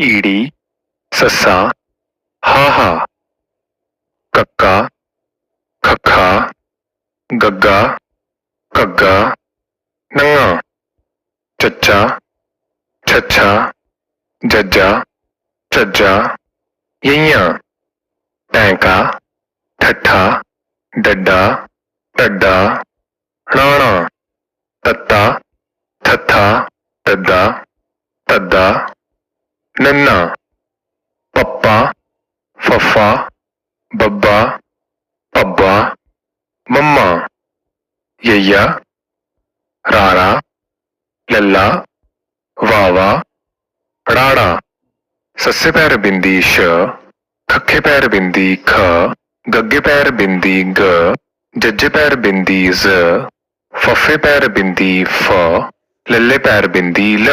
ईड़ी सस्सा हाहा, कक्का, खखा, गग्गा कग्गा नंगा चच्चा, छच्छा, जज्जा, चज्जा, यैया, टैंका, ठट्ठा, डड्डा, टड्डा, राणा, तत्ता, थत्था, तद्दा तद्दा। नन्ना, पप्पा, फफा, बब्बा पब्बा मम्मा, यैया, रारा, लल्ला, वावा राड़ा सस्से पैर बिंदी श, खखे पैर बिंदी ख गगे पैर बिंदी ग, जज्जे पैर बिंदी ज, फफे पैर बिंदी फ, लल्ले पैर बिंदी ल।